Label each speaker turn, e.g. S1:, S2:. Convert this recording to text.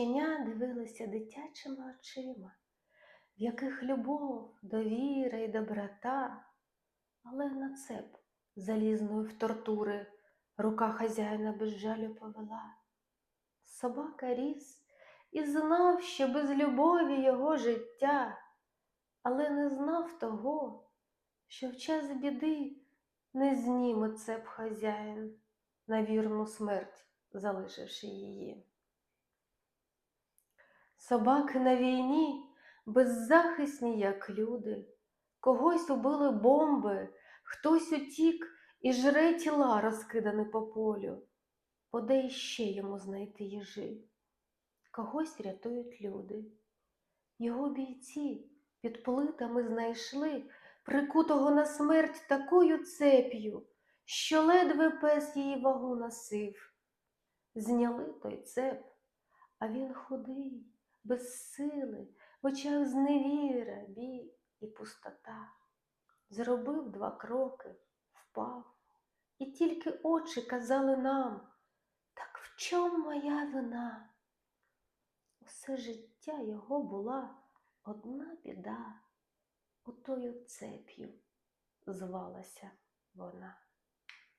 S1: щеня дивилося дитячими очима, в яких любов, довіра і доброта, але на цеп залізної в тортури рука хазяїна без жалю повела. Собака ріс і знав, що без любові його життя, але не знав того, що в час біди не зніме цеп хазяїн на вірну смерть, залишивши її. Собаки на війні беззахисні, як люди, когось убили бомби, хтось утік і жре тіла, розкидані по полю. Поде іще йому знайти їжі. Когось рятують люди. Його бійці під плитами знайшли прикутого на смерть такою цеп'ю, що ледве пес її вагу носив. Зняли той цеп, а він худий, без сили, в очах зневіра, біль і пустота. Зробив два кроки, впав, і тільки очі казали нам, так в чому моя вина? Усе життя його була одна біда, отою цеп'ю звалася вона.